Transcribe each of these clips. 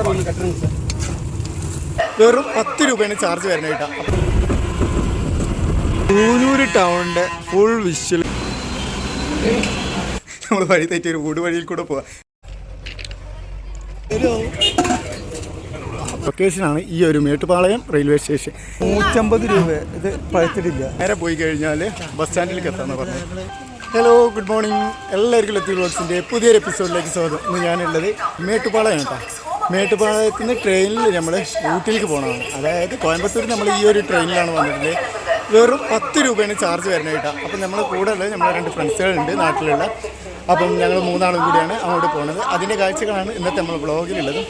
ഒന്ന് വെറും പത്ത് രൂപയാണ് ചാർജ് വരുന്നത് കേട്ടോ. ടൗണിന്റെ ഫുൾ വിഷ്വൽ നമ്മൾ വഴി തെറ്റി ഒരു ഊട് വഴിയിൽ കൂടെ പോവാം. ലൊക്കേഷനാണ് ഈ ഒരു മേട്ടുപാളയം റെയിൽവേ സ്റ്റേഷൻ നൂറ്റമ്പത് രൂപ. ഇത് പഴത്തിട്ടില്ല. നേരെ പോയി കഴിഞ്ഞാൽ ബസ് സ്റ്റാൻഡിലേക്ക് എത്താന്ന് പറഞ്ഞു. ഹലോ ഗുഡ് മോർണിംഗ് എല്ലാവർക്കും എത്തി വ്ളോഗ്സിന്റെ പുതിയൊരു എപ്പിസോഡിലേക്ക് സ്വാഗതം. ഇന്ന് ഞാനുള്ളത് മേട്ടുപാളയം കേട്ടോ. മേട്ടുപാളയത്ത് നിന്ന് ട്രെയിനിൽ നമ്മൾ ഊട്ടിയിലേക്ക് പോകണമാണ് അതായത് കോയമ്പത്തൂർ നമ്മൾ ഈ ഒരു ട്രെയിനിലാണ് വന്നിട്ടുള്ളത്. വെറും പത്ത് രൂപയാണ് ചാർജ് വരുന്നത് കേട്ടോ അപ്പം നമ്മൾ കൂടെ ഉള്ളത് നമ്മളെ രണ്ട് ഫ്രണ്ട്സുകളുണ്ട് നാട്ടിലുള്ള. അപ്പം ഞങ്ങൾ മൂന്നാളും കൂടിയാണ് അങ്ങോട്ട് പോകുന്നത് അതിന്റെ കാഴ്ചകളാണ് ഇന്നത്തെ നമ്മൾ ബ്ലോഗിലുള്ളത്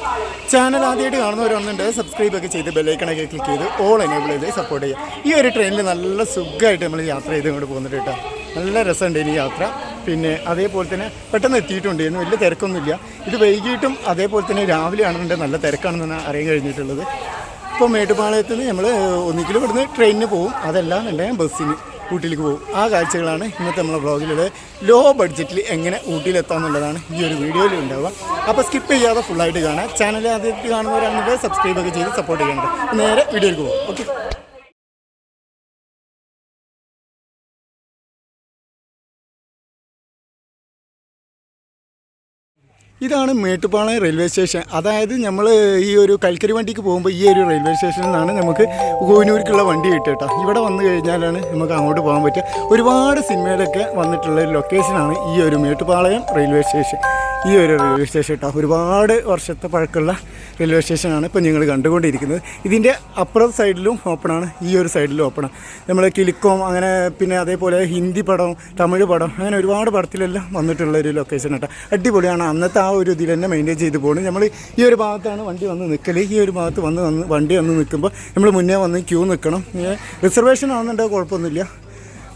ചാനൽ ആദ്യമായിട്ട് കാണുന്നവരാണെന്നുണ്ട് സബ്സ്ക്രൈബ് ഒക്കെ ചെയ്ത് ബെല്ലൈക്കണൊക്കെ ക്ലിക്ക് ചെയ്ത് ഓൾ എനേബിൾ ചെയ്ത് സപ്പോർട്ട് ചെയ്യുക. ഈ ഒരു ട്രെയിനിൽ നല്ല സുഖമായിട്ട് നമ്മൾ യാത്ര ചെയ്ത് ഇങ്ങോട്ട് പോകുന്നുണ്ട് കേട്ടോ. നല്ല രസമുണ്ട് ഇനി യാത്ര. പിന്നെ അതേപോലെ തന്നെ പെട്ടെന്ന് എത്തിയിട്ടുണ്ട്. ഇന്ന് വലിയ തിരക്കൊന്നുമില്ല. ഇത് വൈകിട്ടും അതേപോലെ തന്നെ രാവിലെ ആണെന്നുണ്ടെങ്കിൽ നല്ല തിരക്കാണെന്നാണ് അറിയാൻ കഴിഞ്ഞിട്ടുള്ളത്. ഇപ്പോൾ മേട്ടുപാളയത്ത് നിന്ന് നമ്മൾ ഒന്നിക്കലും ഇവിടുന്ന് ട്രെയിനിന് പോകും അതല്ല എന്നുണ്ടെങ്കിൽ ബസ്സിന് ഊട്ടിയിലേക്ക് പോകും ആ കാഴ്ചകളാണ് ഇന്നത്തെ നമ്മളെ വ്ളോഗിലുള്ളത്. ലോ ബഡ്ജറ്റിൽ എങ്ങനെ ഊട്ടിയിലെത്താമെന്നുള്ളതാണ് ഈ ഒരു വീഡിയോയിൽ ഉണ്ടാവുക. അപ്പോൾ സ്കിപ്പ് ചെയ്യാതെ ഫുള്ളായിട്ട് കാണാം ചാനൽ ആദ്യമായിട്ട് കാണുന്നവരാണെങ്കിൽ സബ്സ്ക്രൈബ് ഒക്കെ ചെയ്ത് സപ്പോർട്ട് ചെയ്യേണ്ടത് നേരെ വീഡിയോയിലേക്ക് പോകും ഓക്കെ ഇതാണ് മേട്ടുപ്പാളയം റെയിൽവേ സ്റ്റേഷൻ. അതായത് നമ്മൾ ഈ ഒരു കൽക്കരി വണ്ടിക്ക് പോകുമ്പോൾ ഈ ഒരു റെയിൽവേ സ്റ്റേഷനിൽ നിന്നാണ് നമുക്ക് കോനൂർക്കുള്ള വണ്ടി കിട്ടുക കേട്ടോ. ഇവിടെ വന്നു കഴിഞ്ഞാലാണ് നമുക്ക് അങ്ങോട്ട് പോകാൻ പറ്റുക. ഒരുപാട് സിനിമയിലൊക്കെ വന്നിട്ടുള്ള ഒരു ലൊക്കേഷനാണ് ഈ ഒരു മേട്ടുപ്പാളയം റെയിൽവേ സ്റ്റേഷൻ. ഈ ഒരു റെയിൽവേ സ്റ്റേഷൻ കേട്ടോ ഒരുപാട് വർഷത്തെ പഴക്കമുള്ള റെയിൽവേ സ്റ്റേഷനാണ് ഇപ്പോൾ നിങ്ങൾ കണ്ടുകൊണ്ടിരിക്കുന്നത്. ഇതിന്റെ അപ്പുറം സൈഡിലും ഓപ്പണാണ് ഈ ഒരു സൈഡിലും ഓപ്പണാണ് നമ്മൾ കിലിക്കോം അങ്ങനെ പിന്നെ അതേപോലെ ഹിന്ദി പടം തമിഴ് പടം അങ്ങനെ ഒരുപാട് പടത്തിലെല്ലാം വന്നിട്ടുള്ള ഒരു ലൊക്കേഷൻ കേട്ടോ. അടിപൊളിയാണ്. അന്നത്തെ ആ ഒരു ഇതിൽ തന്നെ മെയിന്റെയിൻ ചെയ്ത് പോകുന്നത് നമ്മൾ ഈ ഒരു ഭാഗത്താണ് വണ്ടി വന്ന് നിൽക്കൽ ഈ ഒരു ഭാഗത്ത് വന്ന് വന്ന് വണ്ടി വന്ന് നിൽക്കുമ്പോൾ നമ്മൾ മുന്നേ വന്ന് ക്യൂ നിൽക്കണം റിസർവേഷൻ ആണെന്നുണ്ടെങ്കിൽ കുഴപ്പമൊന്നുമില്ല.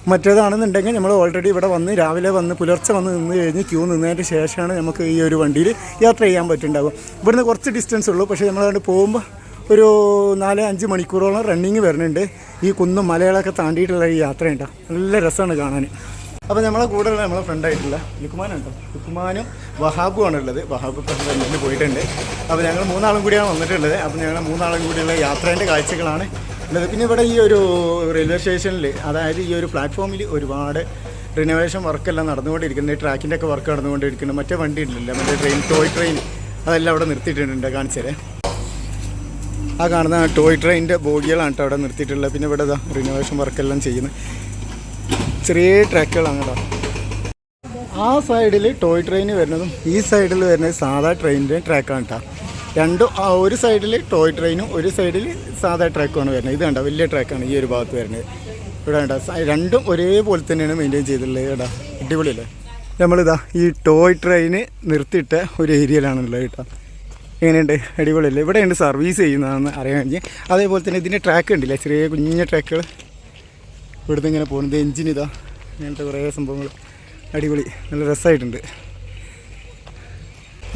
മറ്റേതാണെന്നുണ്ടെങ്കിൽ നമ്മൾ ഓൾറെഡി ഇവിടെ വന്ന് രാവിലെ വന്ന് പുലർച്ചെ വന്ന് നിന്ന് കഴിഞ്ഞ് ക്യൂ നിന്നതിന് ശേഷമാണ് നമുക്ക് ഈ ഒരു വണ്ടിയിൽ യാത്ര ചെയ്യാൻ പറ്റുന്നുണ്ടാകും ഇവിടുന്ന് കുറച്ച് ഡിസ്റ്റൻസ് ഉള്ളൂ. പക്ഷേ നമ്മളവിടെ പോകുമ്പോൾ ഒരു നാല് അഞ്ച് മണിക്കൂറോളം റണ്ണിങ് വരുന്നുണ്ട്. ഈ കുന്നും മലകളൊക്കെ താണ്ടിയിട്ടുള്ള ഈ യാത്രയുണ്ടാവും നല്ല രസമാണ് കാണാൻ. അപ്പോൾ നമ്മളെ കൂടെയുള്ള നമ്മളെ ഫ്രണ്ടായിട്ടുള്ള ലുക്കുമാനുണ്ടോ? ലുക്കുമാനും വഹാബുമാണ് ഉള്ളത്. വഹാബ് ഇപ്പം പോയിട്ടുണ്ട്. അപ്പോൾ ഞങ്ങൾ മൂന്നാളും കൂടിയാണ് വന്നിട്ടുള്ളത്. അപ്പോൾ ഞങ്ങൾ മൂന്നാളും കൂടിയുള്ള യാത്രേന്റെ കാഴ്ചകളാണ് ഉള്ളത് പിന്നെ ഇവിടെ ഈ ഒരു റെയിൽവേ സ്റ്റേഷനിൽ അതായത് ഈ ഒരു പ്ലാറ്റ്ഫോമിൽ ഒരുപാട് റിനോവേഷൻ വർക്കെല്ലാം നടന്നുകൊണ്ടിരിക്കുന്നത് ഈ ട്രാക്കിന്റെ ഒക്കെ വർക്ക് നടന്നുകൊണ്ടിരിക്കുന്നത് മറ്റേ വണ്ടി ഉണ്ടല്ലോ മറ്റേ ട്രെയിൻ ടോയ് ട്രെയിൻ അതെല്ലാം അവിടെ നിർത്തിയിട്ടുണ്ട്. കാണിച്ചേരെ. ആ കാണുന്ന ടോയ് ട്രെയിനിന്റെ ബോഗികളാണ് കേട്ടോ അവിടെ നിർത്തിയിട്ടുള്ളത്. പിന്നെ ഇവിടെ ഇതാ റിനോവേഷൻ വർക്കെല്ലാം ചെയ്യുന്നത് ചെറിയ ട്രാക്കുകളാണ് കേട്ടോ. ആ സൈഡിൽ ടോയ് ട്രെയിൻ വരുന്നതും ഈ സൈഡിൽ വരുന്നത് സാധാ ട്രെയിനിന്റെ ട്രാക്കാണ് കേട്ടോ. രണ്ടും ഒരു സൈഡിൽ ടോയ് ട്രെയിനും ഒരു സൈഡിൽ സാധാ ട്രാക്കുമാണ് വരുന്നത്. ഇത് കണ്ടോ? വലിയ ട്രാക്കാണ് ഈ ഒരു ഭാഗത്ത് വരുന്നത്. ഇവിടെ കണ്ടോ? രണ്ടും ഒരേപോലെ തന്നെയാണ് മെയിന്റെയിൻ ചെയ്തിട്ടുള്ളത്. കേട്ടോ അടിപൊളിയല്ലേ? നമ്മളിതാ ഈ ടോയ് ട്രെയിന് നിർത്തിയിട്ട ഒരു ഏരിയയിലാണുള്ളത് കേട്ടോ. എങ്ങനെയുണ്ട്? അടിപൊളിയല്ലേ? ഇവിടെയുണ്ട് സർവീസ് ചെയ്യുന്നതെന്ന് അറിയാൻ കഴിഞ്ഞ് അതേപോലെ തന്നെ ഇതിന്റെ ട്രാക്ക് ഉണ്ടല്ലേ ചെറിയ കുഞ്ഞ ട്രാക്കുകൾ ഇവിടുന്ന് ഇങ്ങനെ പോകുന്നത് എഞ്ചിൻ ഇതാ. അങ്ങനത്തെ കുറേ സംഭവങ്ങൾ അടിപൊളി. നല്ല രസമായിട്ടുണ്ട്.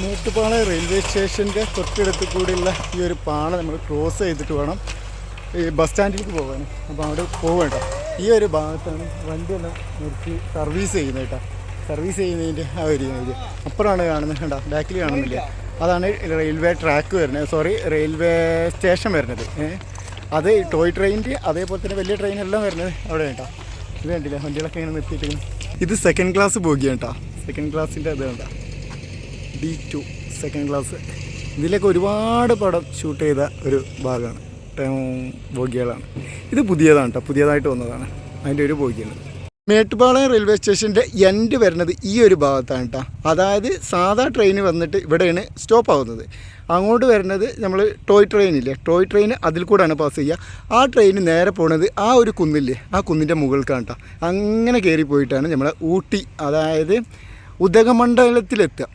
മേട്ടുപാള റെയിൽവേ സ്റ്റേഷന്റെ തൊട്ടടുത്ത് കൂടിയുള്ള ഈ ഒരു പാള നമ്മൾ ക്രോസ് ചെയ്തിട്ട് വേണം ഈ ബസ് സ്റ്റാൻഡിലേക്ക് പോകാൻ. അപ്പോൾ അവിടെ പോവേണ്ട ഈ ഒരു ഭാഗത്താണ് വണ്ടിയെല്ലാം നിർത്തി സർവീസ് ചെയ്യുന്നത് കേട്ടോ. സർവീസ് ചെയ്യുന്നതിന്റെ ആ ഒരു ഏരിയ അപ്പുറമാണ് കാണുന്നത് കേട്ടോ ബാക്കിൽ കാണുന്നില്ല? അതാണ് റെയിൽവേ ട്രാക്ക് വരുന്നത്. സോറി റെയിൽവേ സ്റ്റേഷൻ വരുന്നത്. അത് ടോയ് ട്രെയിനിന്റെ അതേപോലെ തന്നെ വലിയ ട്രെയിനെല്ലാം വരുന്നത് അവിടെ കേട്ടോ. ഇത് കണ്ടില്ല? വണ്ടികളൊക്കെ ഇങ്ങനെ നിർത്തിയിട്ട് ഇത് സെക്കൻഡ് ക്ലാസ് ബോഗിയാണ് കേട്ടോ. സെക്കൻഡ് ക്ലാസ്സിന്റെ അത് കണ്ടോ? ഡി ടു സെക്കൻഡ് ക്ലാസ് ഇതിലൊക്കെ ഒരുപാട് പടം ഷൂട്ട് ചെയ്ത ഒരു ഭാഗമാണ്. ബോഗികളാണ് ഇത് പുതിയതാണ് കേട്ടോ പുതിയതായിട്ട് വന്നതാണ്. അതിന്റെ ഒരു ബോഗിയാണ് മേട്ടുപാളയം റെയിൽവേ സ്റ്റേഷന്റെ എൻഡ് വരുന്നത് ഈ ഒരു ഭാഗത്താണ് കേട്ടോ അതായത് സാധാ ട്രെയിൻ വന്നിട്ട് ഇവിടെയാണ് സ്റ്റോപ്പ് ആവുന്നത്. അങ്ങോട്ട് വരുന്നത് നമ്മൾ ടോയ് ട്രെയിൻ ഇല്ലേ? ടോയ് ട്രെയിൻ അതിൽ കൂടെയാണ് പാസ് ചെയ്യുക. ആ ട്രെയിൻ നേരെ പോണത് ആ ഒരു കുന്നില്ലേ? ആ കുന്നിന്റെ മുകൾക്കാണ് കേട്ടോ അങ്ങനെ കയറി പോയിട്ടാണ് നമ്മൾ ഊട്ടി അതായത് ഉദകമണ്ഡലത്തിലെത്തുക.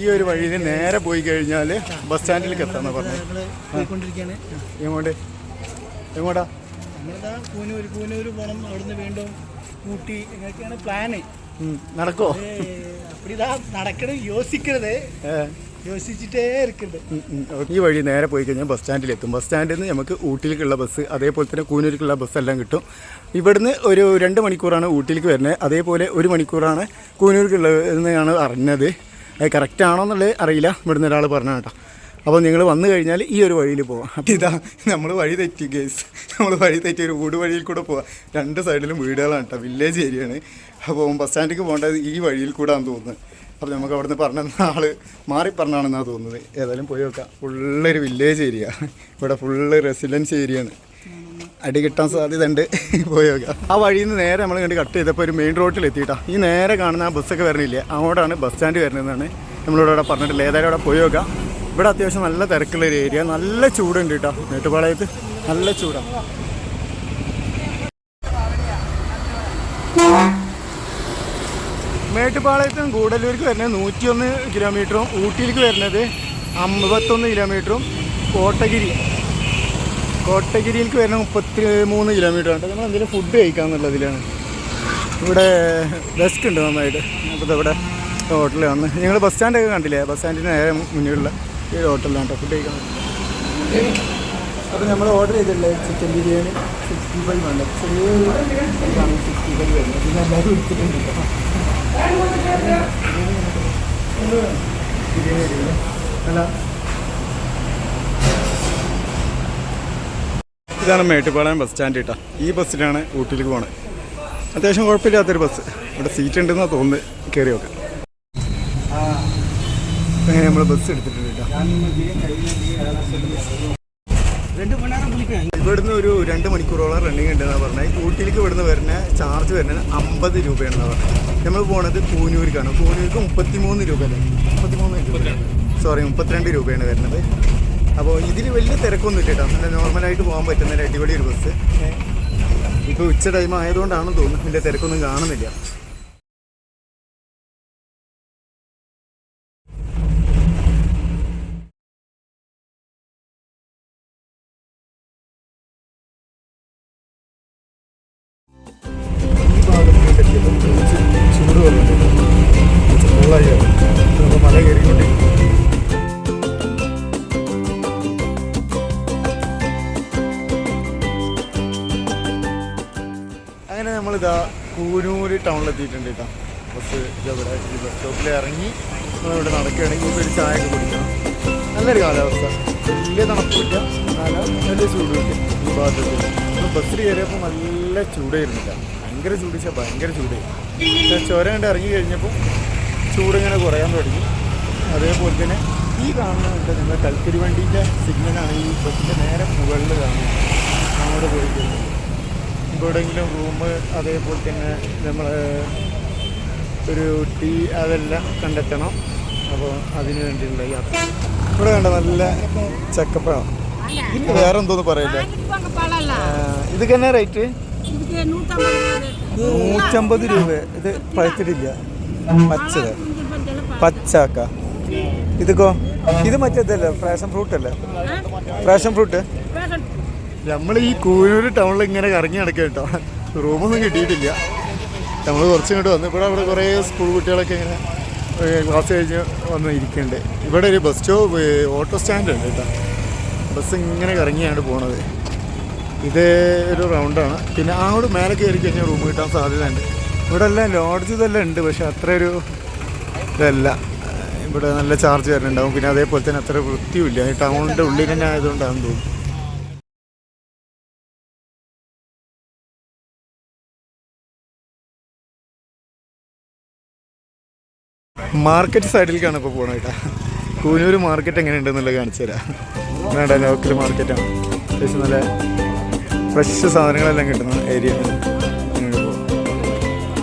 ഈ ഒരു വഴിയിൽ നേരെ പോയി കഴിഞ്ഞാൽ ബസ് സ്റ്റാൻഡിലേക്ക് എത്താന്ന് പറഞ്ഞു എങ്ങോട്ട്? എങ്ങോട്ടാ? അവിടുന്ന് വീണ്ടും ഊട്ടി എന്നൊക്കെയാണ് പ്ലാന് നടക്കോ അപ്പടിതാ നടക്കണത് യോസിക്കരുത് യോസിച്ചിട്ടേ. ഈ വഴി നേരെ പോയി കഴിഞ്ഞാൽ ബസ് സ്റ്റാൻഡിൽ എത്തും. ബസ് സ്റ്റാൻഡിൽ നിന്ന് നമുക്ക് ഊട്ടിയിലേക്കുള്ള ബസ് അതേപോലെ തന്നെ കൂനൂരിലേക്കുള്ള ബസ് എല്ലാം കിട്ടും. ഇവിടുന്ന് ഒരു രണ്ട് മണിക്കൂറാണ് ഊട്ടിയിലേക്ക് വരുന്നത്. അതേപോലെ ഒരു മണിക്കൂറാണ് കൂനൂരിലേക്കുള്ളതെന്നാണ് അറിഞ്ഞത്. അത് കറക്റ്റ് ആണോ എന്നുള്ളത് അറിയില്ല. ഇവിടുന്ന് ഒരാൾ പറഞ്ഞു കേട്ടോ. അപ്പോൾ നിങ്ങൾ വന്നു കഴിഞ്ഞാൽ ഈ ഒരു വഴിയിൽ പോവാം. അപ്പോൾ ഇതാ നമ്മൾ വഴി തെറ്റി ഗേസ് നമ്മൾ വഴി തെറ്റി ഒരു ഊട് വഴിയിൽ കൂടെ പോവാം. രണ്ട് സൈഡിലും വീടുകളാണ് കേട്ടോ വില്ലേജ് ഏരിയയാണ് അപ്പോൾ ബസ് സ്റ്റാൻഡിലേക്ക് പോകേണ്ടത് ഈ വഴിയിൽ കൂടെ ആണെന്ന് തോന്നുന്നത് അപ്പോൾ നമുക്ക് അവിടുന്ന് പറഞ്ഞ ആൾ മാറി പറഞ്ഞാണെന്നാണ് തോന്നുന്നത്. ഏതായാലും പോയി നോക്കാം. ഫുള്ളൊരു വില്ലേജ് ഏരിയ ഇവിടെ ഫുള്ള് റെസിഡൻസ് ഏരിയയാണ് അടി കിട്ടാൻ സാധ്യത ഉണ്ട് പോയി ആ വഴിയിൽ നിന്ന് നേരെ നമ്മൾ കണ്ട് കട്ട് ചെയ്തപ്പോൾ ഒരു മെയിൻ റോഡിൽ എത്തിയിട്ടാ. ഈ നേരെ കാണുന്ന ആ ബസ്സൊക്കെ വരണില്ലേ? അങ്ങോട്ടാണ് ബസ് സ്റ്റാൻഡ് വരുന്നതെന്നാണ് നമ്മളോട് അവിടെ പറഞ്ഞിട്ടില്ല ഏതായാലും അവിടെ പോയി ഇവിടെ അത്യാവശ്യം നല്ല തിരക്കുള്ള ഒരു ഏരിയ നല്ല ചൂടുണ്ട് കേട്ടോ. മേട്ടുപാളയത്ത് നല്ല ചൂടാണ് മേട്ടുപാളയത്തും കൂടല്ലൂർക്ക് വരുന്നത് നൂറ്റിയൊന്ന് കിലോമീറ്ററും ഊട്ടിയിലേക്ക് വരുന്നത് അമ്പത്തൊന്ന് കിലോമീറ്ററും കോട്ടഗിരി. കോട്ടഗിരിയിലേക്ക് വരുന്ന മുപ്പത്തി മൂന്ന് കിലോമീറ്റർ ഉണ്ട്. നമ്മൾ എന്തെങ്കിലും ഫുഡ് കഴിക്കാമെന്നുള്ളതിലാണ് ഇവിടെ ഡെസ്ക് ഉണ്ട് നന്നായിട്ട്. അപ്പോൾ ഇവിടെ ഹോട്ടലിൽ വന്ന് ഞങ്ങൾ ബസ് സ്റ്റാൻഡൊക്കെ കണ്ടില്ലേ? ബസ് സ്റ്റാൻഡിന് നേരെ മുന്നിലുള്ള ഈ ഹോട്ടലിലാണ് കേട്ടോ ഫുഡ് കഴിക്കാൻ. അപ്പോൾ നമ്മൾ ഓർഡർ ചെയ്തിട്ടുള്ള ചിക്കൻ ബിരിയാണി സിക്സ്റ്റി ഫൈവ് ഉണ്ട് ചെറിയൊരു സിക്സ്റ്റി ഫൈവ് വരുന്നത്. പിന്നെ എല്ലാവരും എടുത്തിട്ടുണ്ട് ബിരിയാണി അല്ല ഇതാണ് മേട്ടുപാളയം ബസ് സ്റ്റാൻഡ് കേട്ടോ ഈ ബസ്സിലാണ് ഊട്ടിയിൽ പോകണത് അത്യാവശ്യം കുഴപ്പമില്ലാത്തൊരു ബസ് ഇവിടെ സീറ്റ് ഉണ്ടെന്നാ തോന്നുന്നത് കയറി നോക്കാം നമ്മൾ ബസ് എടുത്തിട്ടുണ്ട് ഇവിടുന്ന് ഒരു രണ്ട് മണിക്കൂറോളം റണ്ണിങ് ഉണ്ടെന്നാ പറഞ്ഞത് ഊട്ടിയിലേക്ക് ഇവിടുന്ന് വരുന്ന ചാർജ് വരുന്നത് അമ്പത് രൂപയാണെന്നാണ് പറഞ്ഞത് നമ്മൾ പോണത് കൂനൂർക്കാണ് കൂനൂർക്ക് മുപ്പത്തിമൂന്ന് രൂപ അല്ലേ മുപ്പത്തിമൂന്ന് രൂപ സോറി മുപ്പത്തിരണ്ട് രൂപയാണ് വരുന്നത്. അപ്പോൾ ഇതിൽ വലിയ തിരക്കൊന്നും ഇല്ല കേട്ടോ. നല്ല നോർമലായിട്ട് പോകാൻ പറ്റുന്ന ഒരു അടിപൊളി ഒരു ബസ് ഇപ്പോൾ ഉച്ച ടൈം ആയതുകൊണ്ടാണെന്ന് തോന്നുന്നു. വലിയ തിരക്കൊന്നും കാണുന്നില്ല. കൂനൂര് ടൗണിലെത്തിയിട്ടുണ്ട് കേട്ടോ. ബസ് ഇവിടെ ഈ ബസ് സ്റ്റോപ്പിൽ ഇറങ്ങി നമ്മളിവിടെ നടക്കുകയാണെങ്കിൽ ഒരു ചായ ഒക്കെ കുടിക്കണം. നല്ലൊരു കാലാവസ്ഥ. വലിയ തണുപ്പില്ല നല്ല ചൂടുമില്ല ഈ നമ്മൾ ബസ്സിൽ കയറിയപ്പോൾ നല്ല ചൂടായിരുന്നില്ല. ഭയങ്കര ചൂടിച്ച ഭയങ്കര ചൂടായി പക്ഷേ ചുരം കണ്ട് ഇറങ്ങി കഴിഞ്ഞപ്പോൾ ചൂടിങ്ങനെ കുറയാൻ തുടങ്ങി. അതേപോലെ തന്നെ ഈ കാണുന്നത് നിങ്ങൾ കൽക്കരി വണ്ടീന്റെ സിഗ്നലാണ് ഈ ബസ്സിന്റെ നേരെ മുകളിൽ കാണുന്നത്. നമ്മുടെ പോയി എവിടെയെങ്കിലും റൂം അതേപോലെ തന്നെ നമ്മൾ ഒരു ടീ അതെല്ലാം കണ്ടെത്തണം. അപ്പോൾ അതിന് വേണ്ടിയുള്ള യാത്ര. ഇവിടെ കണ്ട നല്ല ചക്കപ്പഴം. ഇതിന് വേറെ എന്തോന്ന് പറയില്ല ഇത് തന്നെ റേറ്റ് നൂറ്റമ്പത് രൂപ. ഇത് പഴുത്തിട്ടില്ല. പച്ചത് പച്ചാക്ക ഇതൊക്കെ? ഇത് മറ്റേതല്ലേ ഫ്രാഷൻ ഫ്രൂട്ട് അല്ല? ഫ്രാഷൻ ഫ്രൂട്ട് നമ്മൾ ഈ കൂനൂർ ടൗണിൽ ഇങ്ങനെ കറങ്ങി നടക്കുക കേട്ടോ റൂമൊന്നും കിട്ടിയിട്ടില്ല. നമ്മൾ കുറച്ച് ഇങ്ങോട്ട് വന്നു. ഇവിടെ അവിടെ കുറേ സ്കൂൾ കുട്ടികളൊക്കെ ഇങ്ങനെ ക്ലാസ് കഴിഞ്ഞ് വന്ന് ഇരിക്കുന്നുണ്ട് ഇവിടെ ഒരു ബസ് സ്റ്റോപ്പ് ഓട്ടോ സ്റ്റാൻഡ് ഉണ്ട് കേട്ടോ ബസ് ഇങ്ങനെ കറങ്ങിയാണ് പോണത്. ഇത് ഒരു റൗണ്ടാണ് പിന്നെ അങ്ങോട്ട് മേലെ കയറി കഴിഞ്ഞാൽ റൂം കിട്ടാൻ സാധ്യതയുണ്ട്. ഇവിടെ എല്ലാം ലോഡ്ജ് ഇതെല്ലാം ഉണ്ട് പക്ഷെ അത്ര ഒരു ഇതല്ല ഇവിടെ നല്ല ചാർജ് വരുന്നുണ്ടാവും. പിന്നെ അതേപോലെ തന്നെ അത്ര വൃത്തിയുമില്ല. ഈ ടൗണിന്റെ ഉള്ളിൽ തന്നെ ആയതുകൊണ്ടാണെന്ന് തോന്നുന്നു. മാർക്കറ്റ് സൈഡിലേക്കാണ് ഇപ്പോൾ പോകണം കേട്ടോ. കൂനൂർ മാർക്കറ്റ് എങ്ങനെയുണ്ടെന്നുള്ളത് കാണിച്ചു തരാം. വേണ്ട ലോക്കൽ മാർക്കറ്റാണ് അത്യാവശ്യം നല്ല ഫ്രഷ് സാധനങ്ങളെല്ലാം കിട്ടുന്ന ഏരിയ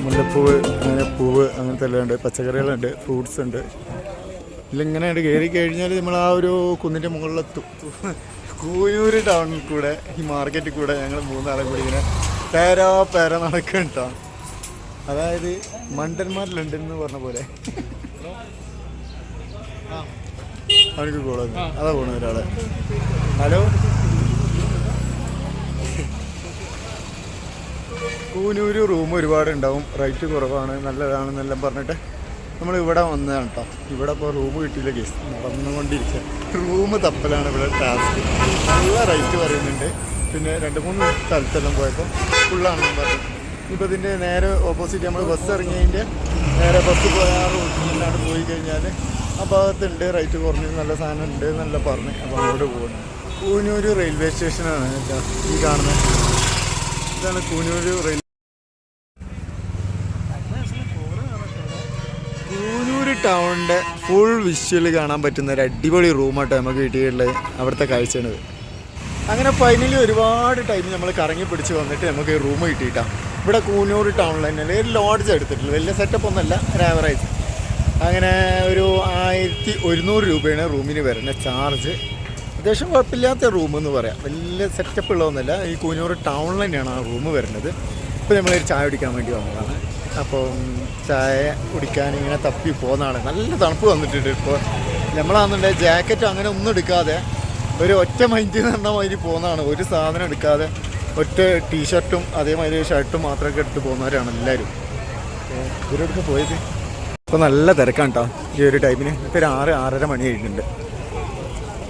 മുല്ലപ്പൂവ് അങ്ങനെ പൂവ് അങ്ങനത്തെ എല്ലാം ഉണ്ട്. പച്ചക്കറികളുണ്ട് ഫ്രൂട്ട്സ് ഉണ്ട്. ഇതിലിങ്ങനെയുണ്ട് കയറി കഴിഞ്ഞാൽ നമ്മൾ ആ ഒരു കുന്നിന്റെ മുകളിലെത്തും. കൂനൂർ ടൗണിൽ കൂടെ ഈ മാർക്കറ്റിൽ കൂടെ ഞങ്ങൾ മൂന്നാളെ കൂടി ഇങ്ങനെ പേര പേര നടക്കും കേട്ടോ അതായത് മണ്ടന്മാർ ലണ്ടൻ എന്ന് പറഞ്ഞ പോലെ. അവനക്ക് കോള അതാ പോണ ഒരാളെ. ഹലോ? കൂനൂര് റൂം ഒരുപാട് ഉണ്ടാവും റേറ്റ് കുറവാണ്. നല്ലതാണെന്നെല്ലാം പറഞ്ഞിട്ട് നമ്മൾ ഇവിടെ വന്നതാണ് കേട്ടോ ഇവിടെ ഇപ്പോൾ റൂം കിട്ടിയില്ല കേസ് നടന്നുകൊണ്ടിരിക്കുക റൂം തപ്പലാണ് ഇവിടെ ടാസ്ക് നല്ല റേറ്റ് പറയുന്നുണ്ട്. പിന്നെ രണ്ട് മൂന്ന് സ്ഥലത്തെല്ലാം പോയപ്പോൾ ഫുള്ളാണെന്നും പറഞ്ഞു. ഇപ്പോൾ ഇതിന്റെ നേരെ ഓപ്പോസിറ്റ് നമ്മൾ ബസ് ഇറങ്ങിയതിന്റെ നേരെ ബസ് പോയാറ് ആ റൂട്ടിലാണ് പോയി കഴിഞ്ഞാൽ ആ ഭാഗത്തുണ്ട്. റേറ്റ് കുറഞ്ഞ് നല്ല സാധനം ഉണ്ട് എന്നല്ല പറഞ്ഞ് അപ്പോൾ അങ്ങോട്ട് പോകുന്നു കൂനൂര് റെയിൽവേ സ്റ്റേഷനാണ് ഈ കാണുന്നത് ഇതാണ് കൂനൂര് റെയിൽ കൂനൂർ ടൗണിന്റെ ഫുൾ വിഷ്വൽ കാണാൻ പറ്റുന്ന ഒരു അടിപൊളി റൂമാട്ടോ നമുക്ക് കിട്ടിയിട്ടുള്ളത്. അവിടുത്തെ കാഴ്ചയാണിത്. അങ്ങനെ ഫൈനലി ഒരുപാട് ടൈം നമ്മൾ കറങ്ങി പിടിച്ച് വന്നിട്ട് നമുക്ക് റൂം കിട്ടിയിട്ടാണ് ഇവിടെ കൂനൂർ ടൗണിൽ തന്നെ ഒരു ലോഡ്ജ് എടുത്തിട്ടുള്ളത്. വലിയ സെറ്റപ്പ് ഒന്നല്ല ഒരു ആവറേജ് അങ്ങനെ ഒരു ആയിരത്തി ഒരുന്നൂറ് രൂപയാണ് റൂമിന് വരുന്ന ചാർജ്. അത്യാവശ്യം കുഴപ്പമില്ലാത്ത റൂം എന്ന് പറയാം. വലിയ സെറ്റപ്പ് ഉള്ളതൊന്നുമല്ല. ഈ കൂനൂർ ടൗണിൽ തന്നെയാണ് ആ റൂം വരുന്നത്. ഇപ്പോൾ നമ്മളൊരു ചായ കുടിക്കാൻ വേണ്ടി വന്നതാണ്. അപ്പോൾ ചായ കുടിക്കാൻ ഇങ്ങനെ തപ്പി പോകുന്നതാണ് നല്ല തണുപ്പ് വന്നിട്ടുണ്ട് ഇപ്പോൾ. നമ്മളാണെന്നുണ്ടെങ്കിൽ ജാക്കറ്റ് അങ്ങനെ ഒന്നും എടുക്കാതെ ഒരു ഒറ്റ മൈൻഡ് നിന്ന മാതിരി പോകുന്നതാണ് ഒരു സാധനം എടുക്കാതെ ഒറ്റ ടീഷർട്ടും അതേമാതിരി ഷർട്ടും മാത്രമൊക്കെ എടുത്ത് പോകുന്നവരാണ് എല്ലാവരും. ഇവരൊക്കെ പോയത്? ഇപ്പോൾ നല്ല തിരക്കാണ് കേട്ടോ ഈ ഒരു ടൈമിന്. ഇപ്പോൾ ഒരു ആറ് ആറര മണി കഴിഞ്ഞിട്ടുണ്ട്.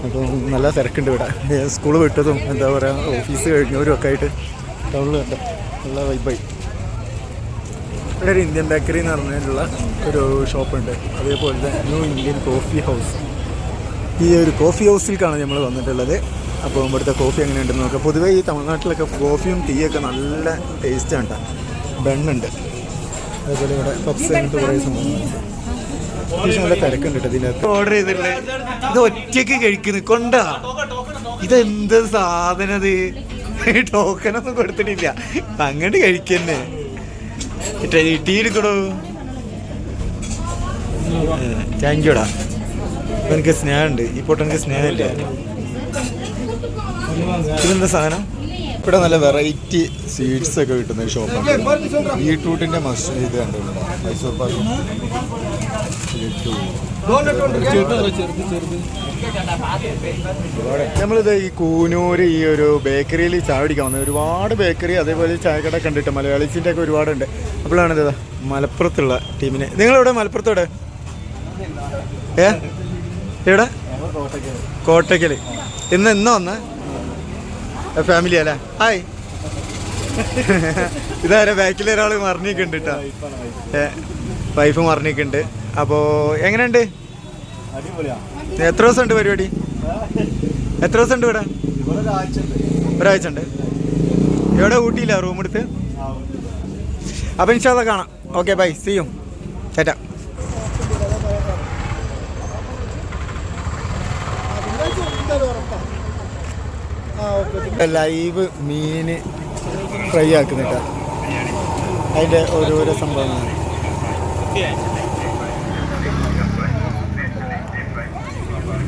അപ്പോൾ നല്ല തിരക്കുണ്ട് ഇവിടെ. സ്കൂൾ വിട്ടതും എന്താ പറയുക ഓഫീസ് കഴിഞ്ഞവരും ഒക്കെ ആയിട്ട് ടൗണിൽ കണ്ട നല്ല വൈബായി ഇവിടെ ഒരു ഇന്ത്യൻ ബേക്കറി എന്ന് പറഞ്ഞിട്ടുള്ള ഒരു ഷോപ്പുണ്ട്. അതേപോലെ തന്നെ ന്യൂ ഇന്ത്യൻ കോഫി ഹൗസ്. ഈ ഒരു കോഫി ഹൗസിലേക്കാണ് നമ്മൾ വന്നിട്ടുള്ളത്. അപ്പോൾ ഇവിടുത്തെ കോഫി എങ്ങനെ ഉണ്ടെന്ന് നോക്കാം. പൊതുവേ ഈ തമിഴ്നാട്ടിലൊക്കെ കോഫിയും ടീയൊക്കെ നല്ല ടേസ്റ്റാണ് ബണ്ണുണ്ട്. അതേപോലെ ഇവിടെ പപ്സ് അങ്ങനത്തെ കുറേ അത്യാവശ്യം നല്ല തിരക്കുണ്ട് ഇതിനകത്ത്. ഓർഡർ ചെയ്തിട്ടില്ലേ? ഇത് ഒറ്റയ്ക്ക് കഴിക്കുന്നു. കൊണ്ടാ ഇതെന്ത് സാധനം ഇത്? ടോക്കനൊന്നും കൊടുത്തിട്ടില്ല. അങ്ങോട്ട് കഴിക്കന്നെ. ടീ എടുക്കണോ താങ്ക് യുടാ എനിക്ക് സ്നേഹമുണ്ട്. ഇപ്പോട്ട് എനിക്ക് സ്നേഹമില്ല. ഇതെന്താ സാധനം? ഇവിടെ നല്ല വെറൈറ്റി സ്വീറ്റ്സ് ഒക്കെ കിട്ടുന്ന ഒരു ഷോപ്പാണ് ബീട്രൂട്ടിന്റെ മസ് ഇത് മൈസൂർ പാക്ക്. നമ്മളിത് ഈ കൂനൂര് ഈ ഒരു ബേക്കറിയിൽ ചായ പിടിക്കാൻ വന്നത്. ഒരുപാട് ബേക്കറി അതേപോലെ ചായക്കട കണ്ടിട്ട് മലയാളീസിന്റെ ഒക്കെ ഒരുപാടുണ്ട്. അപ്പോഴാണ് ഇത് മലപ്പുറത്തുള്ള ടീമിനെ. നിങ്ങളെവിടെ? മലപ്പുറത്തോടെ ഏ? എവിടെ? കോട്ടയ്ക്കൽ ഇന്ന് ഇന്ന് വന്ന? ഫാമിലി അല്ലേ? ഹായ് ഇതാരെ? ബാക്കിൽ ഒരാൾ മറിഞ്ഞിക്കുണ്ട് കേട്ടോ വൈഫ് മറിഞ്ഞിക്കുണ്ട് അപ്പോൾ എങ്ങനെയുണ്ട്? എത്ര ദിവസം ഉണ്ട് പരിപാടി? എത്ര ദിവസം ഉണ്ട് ഇവിടെ? ഒരാഴ്ച ഉണ്ട്. എവിടെ ഊട്ടിയില്ല? റൂം എടുത്ത്? അപ്പം ഇൻഷാല്ല കാണാം. ഓക്കെ ബൈ സിയും ചേട്ടാ ലൈവ് മീന് ഫ്രൈ ആക്കുന്നില്ല അതിൻ്റെ ഓരോരോ സംഭവങ്ങൾ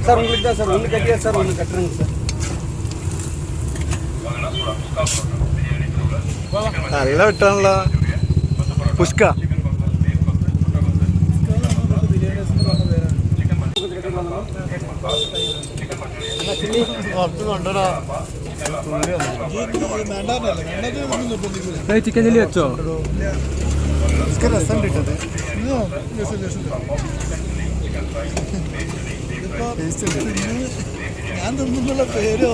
சார் உங்களுக்கு தான் சார் ஒன்று கட்டியா சார் ஒன்று கட்டுறேங்க சார் നല്ല വെട്ടാണല്ലോ പുഷ്ക ചിക്കൻ ചില്ലി വെച്ചോ? രസം കിട്ടത് ഞാൻ തിന്നുള്ള പേരോ?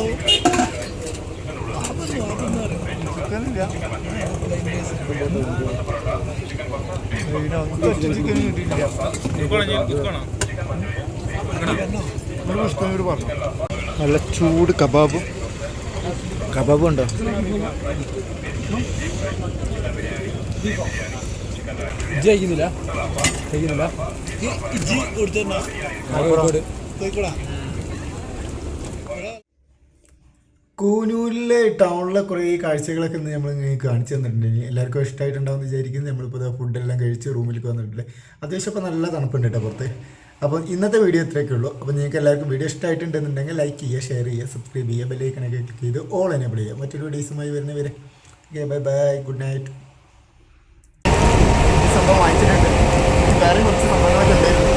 നല്ല ചൂട് കബാബും. കബാബും ഉണ്ടോ ഇജ്ജി കഴിക്കുന്നില്ല? കഴിക്കുന്നില്ല? ഇജ്ജി കൊടുത്തോ പോയിക്കൂടാ കൂനൂരിലെ ടൗണിലെ കുറേ കാഴ്ചകളൊക്കെ ഇന്ന് നമ്മൾ ഇങ്ങനെ കാണിച്ചു തന്നിട്ടുണ്ടെങ്കിൽ എല്ലാവർക്കും ഇഷ്ടമായിട്ടുണ്ടാവും എന്ന് വിചാരിക്കുന്നു. നമ്മളിപ്പോൾ ഫുഡെല്ലാം കഴിച്ച് റൂമിലേക്ക് വന്നിട്ടുണ്ട്. അത്യാവശ്യം ഇപ്പോൾ നല്ല തണുപ്പുണ്ട് കേട്ടോ പുറത്ത്. അപ്പോൾ ഇന്നത്തെ വീഡിയോ ഇത്രയൊക്കെ ഉള്ളൂ. അപ്പോൾ നിങ്ങൾക്ക് എല്ലാവർക്കും വീഡിയോ ഇഷ്ടമായിട്ടുണ്ടെന്നുണ്ടെങ്കിൽ ലൈക്ക് ചെയ്യുക ഷെയർ ചെയ്യുക സബ്സ്ക്രൈബ് ചെയ്യുക ബെല്ലൈക്കനൊക്കെ ക്ലിക്ക് ചെയ്ത് ഓൾ എനേബിൾ ചെയ്യുക. മറ്റൊരു വീഡിയോസുമായി വരുന്നവരെ. Okay bye bye good night സംഭവം വേറെ കുറച്ച് സംഭവങ്ങളൊക്കെ ഉണ്ടായിരുന്നു.